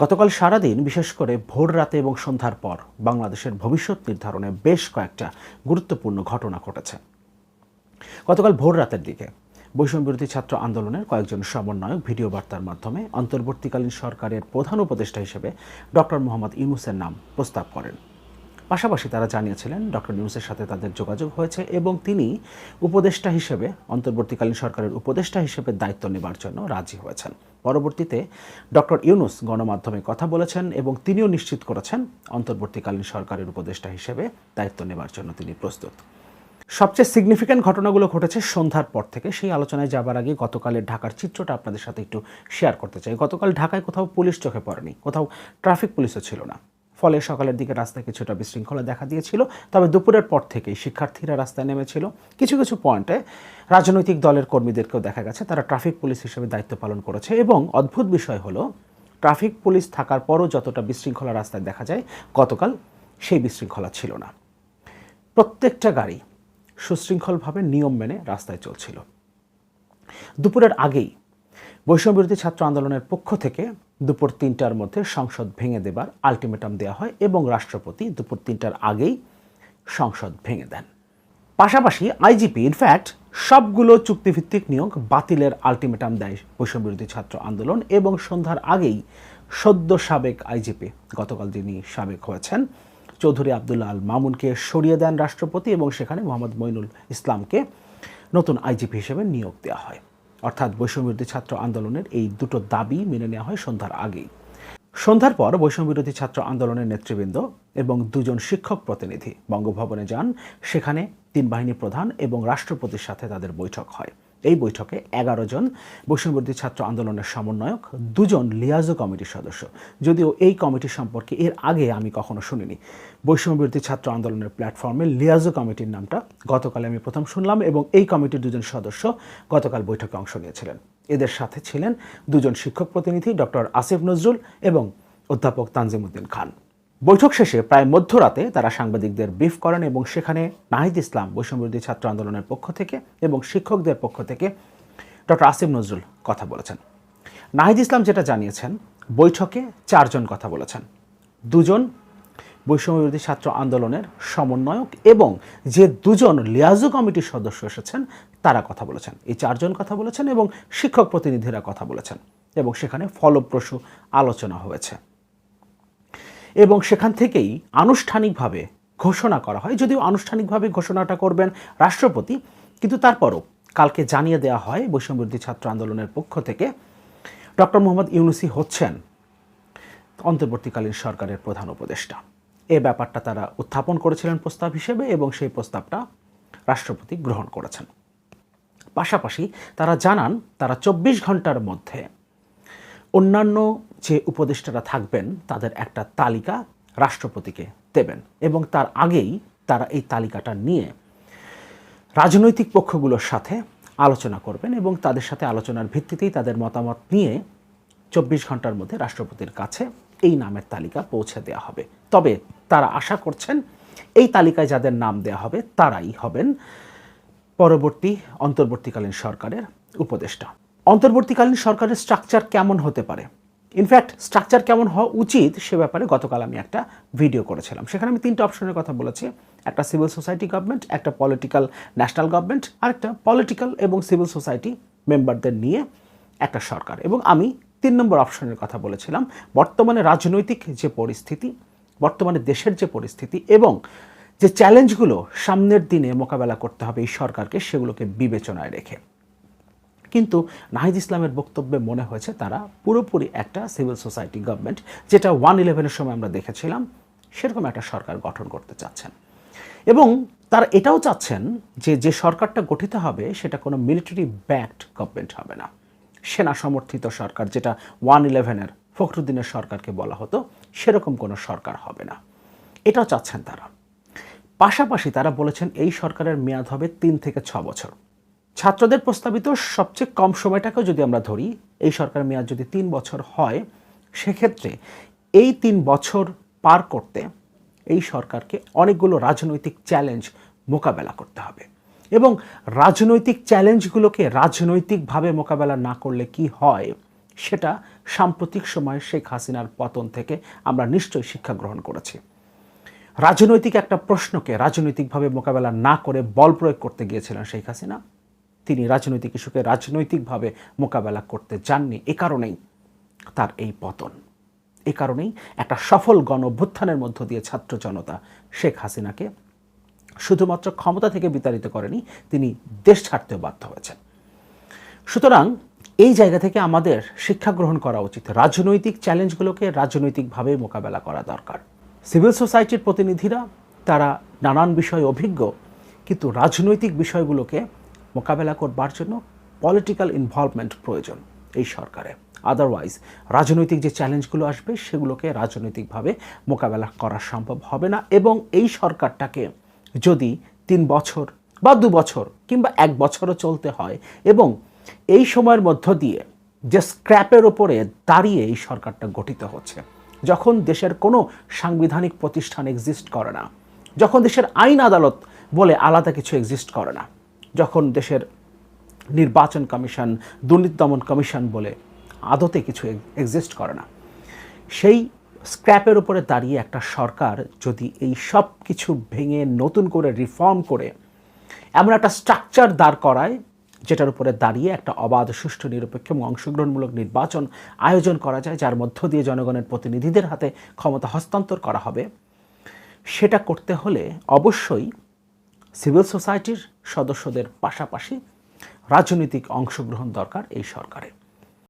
গতকাল সারাদিন, বিশেষ করে ভোর রাতে এবং সন্ধ্যার পর, বাংলাদেশের ভবিষ্যৎ নির্ধারণে বেশ কয়েকটা গুরুত্বপূর্ণ ঘটনা ঘটেছে। গতকাল ভোর রাতের দিকে, বৈষম্য বিরোধী ছাত্র আন্দোলনের কয়েকজন সমন্বয়ক ভিডিও বার্তার মাধ্যমে অন্তর্বর্তীকালীন সরকারের প্রধান উপদেষ্টা হিসেবে ডক্টর মোহাম্মদ ইউনুসের নাম প্রস্তাব করেন। পাশাপাশি তারা জানিয়েছিলেন ডক্টর ইউনুসের সাথে তাদের যোগাযোগ হয়েছে এবং তিনি উপদেষ্টা হিসেবে, অন্তর্বর্তীকালীন সরকারের উপদেষ্টা হিসেবে দায়িত্ব নেবার জন্য রাজি হয়েছেন। পরবর্তীতে ডক্টর ইউনুস গণমাধ্যমে কথা বলেছেন এবং তিনিও নিশ্চিত করেছেন অন্তর্বর্তীকালীন সরকারের উপদেষ্টা হিসেবে দায়িত্ব নেবার জন্য তিনি প্রস্তুত। সবচেয়ে সিগনিফিক্যান্ট ঘটনাগুলো ঘটেছে সন্ধ্যার পর থেকে। সেই আলোচনায় যাবার আগে গতকালের ঢাকার চিত্রটা আপনাদের সাথে একটু শেয়ার করতে চাই। গতকাল ঢাকায় কোথাও পুলিশ চোখে পড়েনি, কোথাও ট্রাফিক পুলিশও ছিল না। ফলে সকালের দিকে রাস্তায় কিছুটা বিশৃঙ্খলা দেখা দিয়েছিল, তবে দুপুরের পর থেকেই শিক্ষার্থীরা রাস্তায় নেমেছিল। কিছু কিছু পয়েন্টে রাজনৈতিক দলের কর্মীদেরকেও দেখা গেছে, তারা ট্রাফিক পুলিশ হিসেবে দায়িত্ব পালন করেছে এবং অদ্ভুত বিষয় হলো, ট্রাফিক পুলিশ থাকার পরও যতটা বিশৃঙ্খলা রাস্তায় দেখা যায়, গতকাল সেই বিশৃঙ্খলা ছিল না। প্রত্যেকটা গাড়ি সুশৃঙ্খলভাবে নিয়ম মেনে রাস্তায় চলছিল। দুপুরের আগেই বৈষম্যবিরোধী ছাত্র আন্দোলনের পক্ষ থেকে দুপুর তিনটার মধ্যে সংসদ ভেঙে দেবার আলটিমেটাম দেওয়া হয় এবং রাষ্ট্রপতি দুপুর তিনটার আগেই সংসদ ভেঙে দেন। পাশাপাশি আইজিপি ইনফ্যাক্ট সবগুলো চুক্তিভিত্তিক নিয়োগ বাতিলের আলটিমেটাম দেয় বৈষম্যবিরোধী ছাত্র আন্দোলন এবং সন্ধ্যার আগেই সদ্য সাবেক আইজিপি, গতকাল যিনি সাবেক হয়েছেন, চৌধুরী আবদুল্লাহ আল মামুনকে সরিয়ে দেন রাষ্ট্রপতি এবং সেখানে মোহাম্মদ মইনুল ইসলামকে নতুন আইজিপি হিসেবে নিয়োগ দেওয়া হয়। অর্থাৎ বৈষম্যবিরোধী ছাত্র আন্দোলনের এই দুটো দাবি মেনে নেওয়া হয় সন্ধ্যার আগেই। সন্ধ্যার পর বৈষম্যবিরোধী ছাত্র আন্দোলনের নেতৃবৃন্দ এবং দুজন শিক্ষক প্রতিনিধি বঙ্গভবনে যান। সেখানে তিন বাহিনী প্রধান এবং রাষ্ট্রপতির সাথে তাদের বৈঠক হয়। এই বৈঠকে এগারো জন বৈষম্যবিরোধী ছাত্র আন্দোলনের সমন্বয়ক, দুজন লিয়াজো কমিটির সদস্য। যদিও এই কমিটি সম্পর্কে এর আগে আমি কখনো শুনিনি। বৈষম্যবিরোধী ছাত্র আন্দোলনের প্ল্যাটফর্মে লিয়াজো কমিটির নামটা গতকাল আমি প্রথম শুনলাম এবং এই কমিটির দুজন সদস্য গতকাল বৈঠকে অংশ নিয়েছিলেন। এদের সাথে ছিলেন দুজন শিক্ষক প্রতিনিধি ডক্টর আসিফ নজরুল এবং অধ্যাপক তানজিমুদ্দিন খান। বৈঠক শেষে প্রায় মধ্যরাতে তারা সাংবাদিকদের ব্রিফ করেন এবং সেখানে নাহিদ ইসলাম, বৈষম্যবিরোধী ছাত্র আন্দোলনের পক্ষ থেকে এবং শিক্ষকদের পক্ষ থেকে ডক্টর আসিফ নজরুল কথা বলেছেন। নাহিদ ইসলাম যেটা জানিয়েছেন, বৈঠকে চারজন কথা বলেছেন। দুজন বৈষম্যবিরোধী ছাত্র আন্দোলনের সমন্বয়ক এবং যে দুজন লিয়াজু কমিটির সদস্য এসেছেন, তারা কথা বলেছেন। এই চারজন কথা বলেছেন এবং শিক্ষক প্রতিনিধিরা কথা বলেছেন এবং সেখানে ফলপ্রসূ আলোচনা হয়েছে। এবং সেখান থেকেই আনুষ্ঠানিকভাবে ঘোষণা করা হয়। যদিও আনুষ্ঠানিকভাবে ঘোষণাটা করবেন রাষ্ট্রপতি, কিন্তু তারপরও কালকে জানিয়ে দেওয়া হয় বৈষম্যবিরোধী ছাত্র আন্দোলনের পক্ষ থেকে, ডক্টর মোহাম্মদ ইউনুসি হচ্ছেন অন্তর্বর্তীকালীন সরকারের প্রধান উপদেষ্টা। এ ব্যাপারটা তারা উত্থাপন করেছিলেন প্রস্তাব হিসেবে এবং সেই প্রস্তাবটা রাষ্ট্রপতি গ্রহণ করেছেন। পাশাপাশি তারা জানান, তারা চব্বিশ ঘণ্টার মধ্যে অন্যান্য যে উপদেষ্টারা থাকবেন, তাদের একটা তালিকা রাষ্ট্রপতিকে দেবেন এবং তার আগেই তারা এই তালিকাটা নিয়ে রাজনৈতিক পক্ষগুলোর সাথে আলোচনা করবেন এবং তাদের সাথে আলোচনার ভিত্তিতেই তাদের মতামত নিয়ে চব্বিশ ঘণ্টার মধ্যে রাষ্ট্রপতির কাছে এই নামের তালিকা পৌঁছে দেওয়া হবে। তবে তারা আশা করছেন এই তালিকায় যাদের নাম দেওয়া হবে, তারাই হবেন পরবর্তী, অন্তর্বর্তীকালীন সরকারের উপদেষ্টা। অন্তর্বর্তীকালীন সরকারের স্ট্রাকচার কেমন হতে পারে? ইনফ্যাক্ট স্ট্রাকচার কেমন হওয়া উচিত সে ব্যাপারে গতকাল আমি একটা ভিডিও করেছিলাম। সেখানে আমি তিনটা অপশনের কথা বলেছি। একটা সিভিল সোসাইটি গভর্নমেন্ট একটা পলিটিক্যাল ন্যাশনাল গভর্নমেন্ট আর একটা পলিটিক্যাল এবং সিভিল সোসাইটি মেম্বারদের নিয়ে একটা সরকার। এবং আমি তিন নম্বর অপশনের কথা বলেছিলাম। বর্তমানে রাজনৈতিক যে পরিস্থিতি, বর্তমানে দেশের যে পরিস্থিতি এবং যে চ্যালেঞ্জগুলো সামনের দিনে মোকাবেলা করতে হবে এই সরকারকে, সেগুলোকে বিবেচনায় রেখে। কিন্তু নাহিদ ইসলামের বক্তব্যে মনে হয়েছে তারা পুরোপুরি একটা সিভিল সোসাইটি গভর্নমেন্ট, যেটা ওয়ান ইলেভেনের সময় আমরা দেখেছিলাম, সেরকম একটা সরকার গঠন করতে চাচ্ছেন। এবং তারা এটাও চাচ্ছেন যে যে সরকারটা গঠিত হবে, সেটা কোনো মিলিটারি ব্যাকড গভর্নমেন্ট হবে না। সেনা সমর্থিত সরকার, যেটা ওয়ান ইলেভেনের ফখরুদ্দিনের সরকারকে বলা হতো, সেরকম কোনো সরকার হবে না। এটাও চাচ্ছেন তারা। পাশাপাশি তারা বলেছেন, এই সরকারের মেয়াদ হবে তিন থেকে ছ বছর। ছাত্রদের প্রস্তাবিত সবচেয়ে কম সময়টাকেও যদি আমরা ধরি, এই সরকার মেয়াদ যদি তিন বছর হয়, সেক্ষেত্রে এই তিন বছর পার করতে এই সরকারকে অনেকগুলো রাজনৈতিক চ্যালেঞ্জ মোকাবেলা করতে হবে। এবং রাজনৈতিক চ্যালেঞ্জগুলোকে রাজনৈতিকভাবে মোকাবেলা না করলে কি হয়, সেটা সাম্প্রতিক সময়ে শেখ হাসিনার পতন থেকে আমরা নিশ্চয়ই শিক্ষা গ্রহণ করেছি। রাজনৈতিক একটা প্রশ্নকে রাজনৈতিকভাবে মোকাবেলা না করে বল প্রয়োগ করতে গিয়েছিলেন শেখ হাসিনা। তিনি রাজনৈতিক ইস্যুকে রাজনৈতিকভাবে মোকাবেলা করতে যাননি। এ কারণেই তার এই পতন। এ কারণেই একটা সফল গণ অভ্যুত্থানের মধ্য দিয়ে ছাত্র জনতা শেখ হাসিনাকে শুধুমাত্র ক্ষমতা থেকে বিতাড়িত করেনি, তিনি দেশ ছাড়তেও বাধ্য হয়েছেন। সুতরাং এই জায়গা থেকে আমাদের শিক্ষা গ্রহণ করা উচিত। রাজনৈতিক চ্যালেঞ্জগুলোকে রাজনৈতিকভাবে মোকাবেলা করা দরকার। সিভিল সোসাইটির প্রতিনিধিরা, তারা নানান বিষয়ে অভিজ্ঞ, কিন্তু রাজনৈতিক বিষয়গুলোকে মোকাবেলা করবার জন্য পলিটিক্যাল ইনভলভমেন্ট প্রয়োজন এই সরকারে। আদারওয়াইজ রাজনৈতিক যে চ্যালেঞ্জগুলো আসবে, সেগুলোকে রাজনৈতিকভাবে মোকাবেলা করা সম্ভব হবে না এবং এই সরকারটাকে যদি তিন বছর বা দু বছর কিংবা এক বছরও চলতে হয় এবং এই সময়ের মধ্য দিয়ে যে স্ক্র্যাপের ওপরে দাঁড়িয়ে এই সরকারটা গঠিত হচ্ছে, যখন দেশের কোনো সাংবিধানিক প্রতিষ্ঠান এক্সিস্ট করে না, যখন দেশের আইন আদালত বলে আলাদা কিছু এক্সিস্ট করে না যখন দেশের নির্বাচন কমিশন, দুর্নীতি দমন কমিশন বলে আদতে কিছু এক্সিস্ট করে না, সেই স্ক্র্যাপের উপরে দাঁড়িয়ে একটা সরকার যদি এই সব কিছু ভেঙে নতুন করে রিফর্ম করে, এমন একটা স্ট্রাকচার দাঁড় করায়, যেটার উপরে দাঁড়িয়ে একটা অবাধ, সুষ্ঠু, নিরপেক্ষ এবং অংশগ্রহণমূলক নির্বাচন আয়োজন করা যায়, যার মধ্য দিয়ে জনগণের প্রতিনিধিদের হাতে ক্ষমতা হস্তান্তর করা হবে, সেটা করতে হলে অবশ্যই সিভিল সোসাইটির সদস্যদের পাশাপাশি রাজনৈতিক অংশগ্রহণ দরকার এই সরকারে